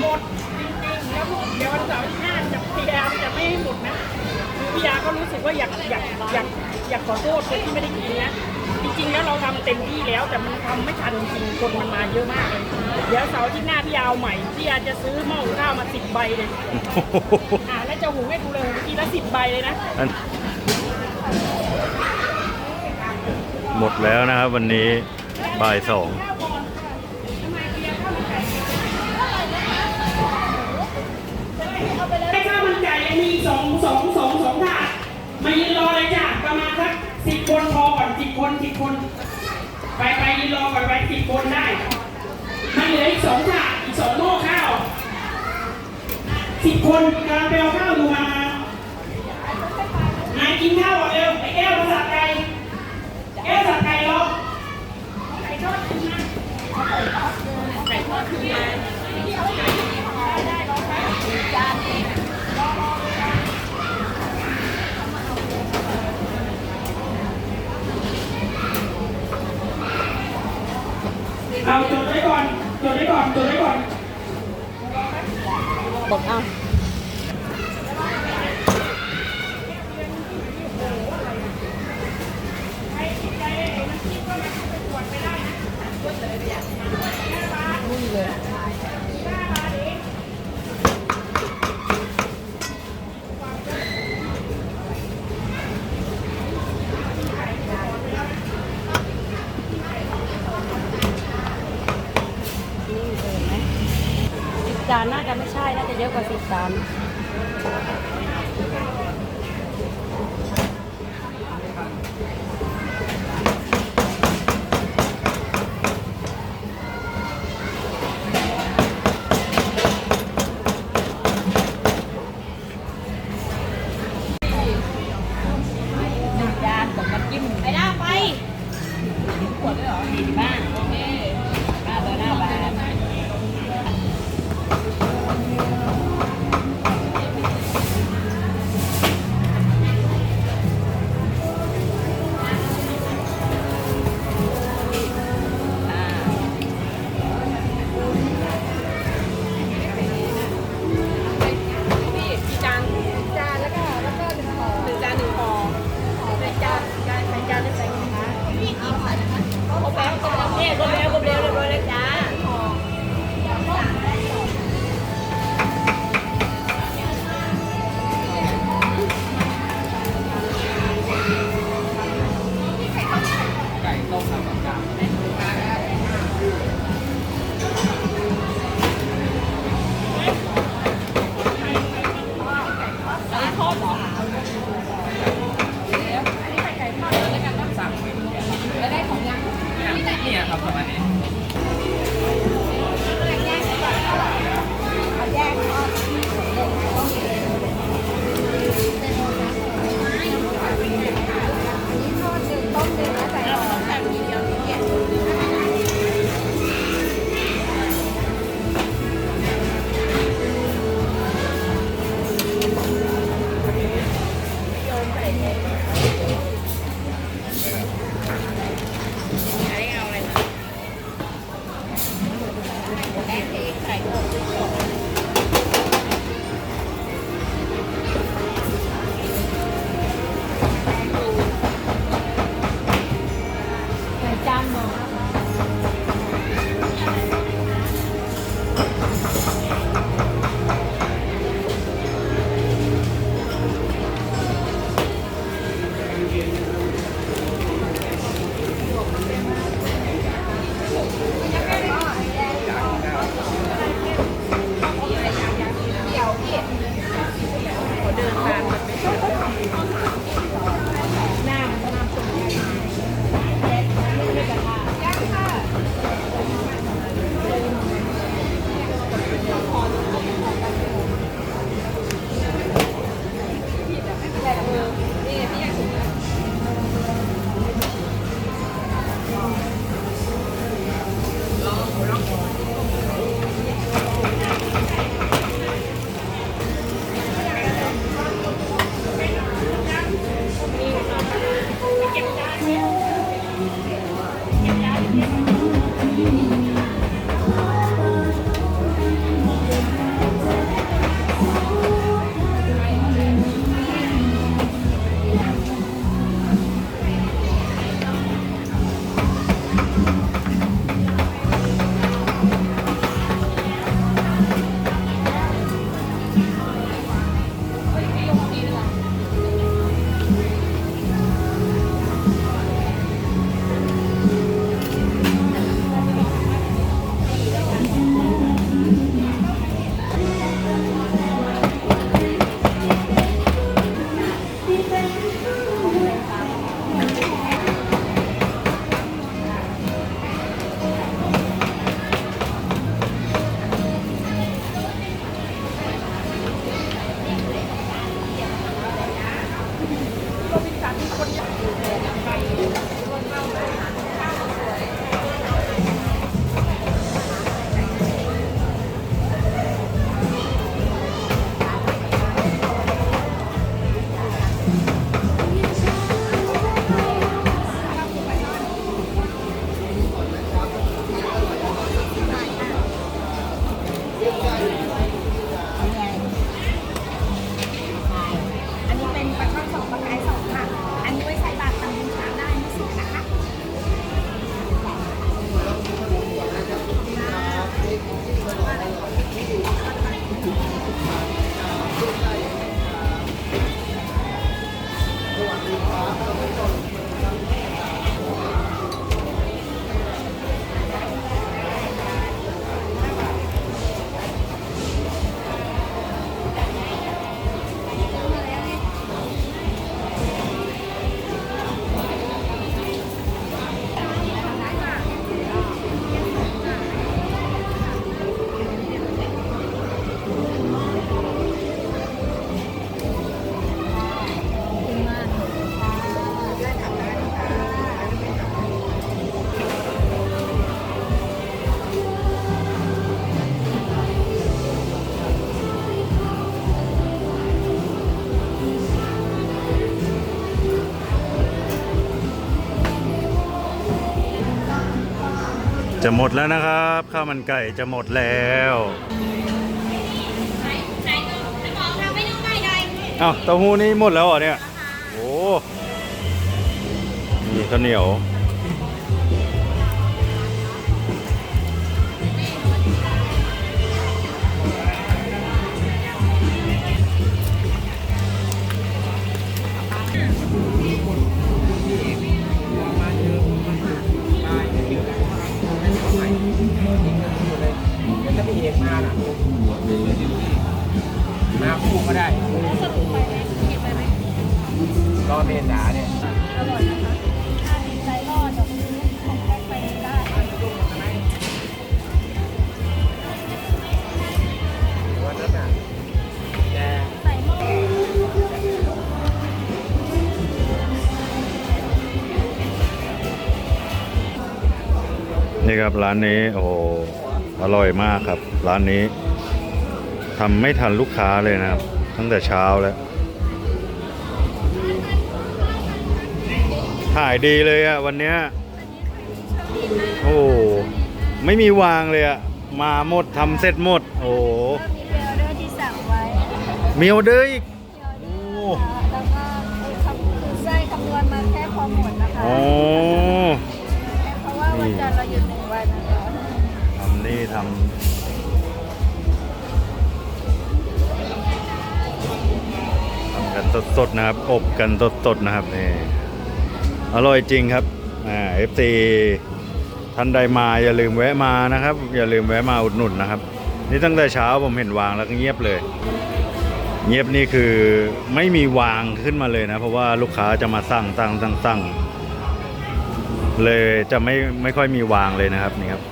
หมดจริงๆแล้วเดี๋ยววันเสาร์ที่ห้าจะพยายามจะไม่ให้หมดนะคือพี่ยาก็รู้สึกว่าอยากอยากอยากอยากขอโทษคนที่ไม่ได้กินนะจริงๆแล้วเราทำเต็มที่แล้วแต่มันทำไม่ทันจริงๆคนมันมาเยอะมากเลยเดี๋ยวเสาร์ที่หน้าพี่ยาเอาใหม่พี่ยาจะซื้อหม้อหุงข้าวมาสิบใบเลยอ่าแล้วจะหุงให้ดูเลยทีละสิบใบเลยนะอันหมดแล้วนะครับวันนี้บ่ายสอง ให้ข้าวมันไก่ยังมีสองสองสองสองถาดมายืนรอเลยจ้ะประมาณสักสิบคนพอก่อนสิบคนสิบคน ไปไปยืนรอก่อนไปสิบคนได้มันเหลืออีกสองถาดอีกสองหม้อข้าวสิบคนกำลังไปเอาข้าวดูมานายกินข้าวอนเร็วไอ้แก้วมาสับไก่แก้วสับไก่รอไก่ทอดคืนมาไก่ทอดคืนมา เอาจดไว้ก่อนจดไว้ก่อนจดไว้ก่อนบอกเอาสิบจานน่าจะไม่ใช่ น่าจะเยอะ กว่าสิบจานหนึ่งจานกับน้ำจิ้มไปหน้าไปขวดด้วยเหรอดีมาก 好烦，好。 จะหมดแล้วนะครับข้าวมันไก่จะหมดแล้วไหนไหนจะบอกทำให้ดูหน่อยหน่อยอ้าวเต้าหู้นี่หมดแล้วเหรอเนี่ยโอ้มีข้าวเหนียว มาล่ะมาคู่ก็ได้สรุปไปไหมเก็บไปไหมรอเมษาเนี่ยอร่อยนะคะถ้ามีใจรอดเดี๋ยวคุณของแพ็คไปได้วันนั้นน่ะแกใส่หม้อนี่ครับร้านนี้โอ้โห อร่อยมากครับ ร้านนี้ทำไม่ทันลูกค้าเลยนะครับ ตั้งแต่เช้าแล้วขายดีเลยอะวันเนี้ยโอ้โหไม่มีวางเลยอะมาหมดทำเสร็จหมด โอ้โหมีเบลเดอร์ที่สั่งไว้มีออเดอร์อีก ทำกันสดๆนะครับ อบกันสดๆนะครับนี่อร่อยจริงครับอ่าเอฟซีท่านใดมาอย่าลืมแวะมานะครับ อย่าลืมแวะมาอุดหนุนนะครับ นี่ตั้งแต่เช้าผมเห็นวางแล้วก็เงียบเลย เงียบนี่คือไม่มีวางขึ้นมาเลยนะ เพราะว่าลูกค้าจะมาสั่งสั่งสั่งสั่งเลยจะไม่ไม่ค่อยมีวางเลยนะครับนี่ครับ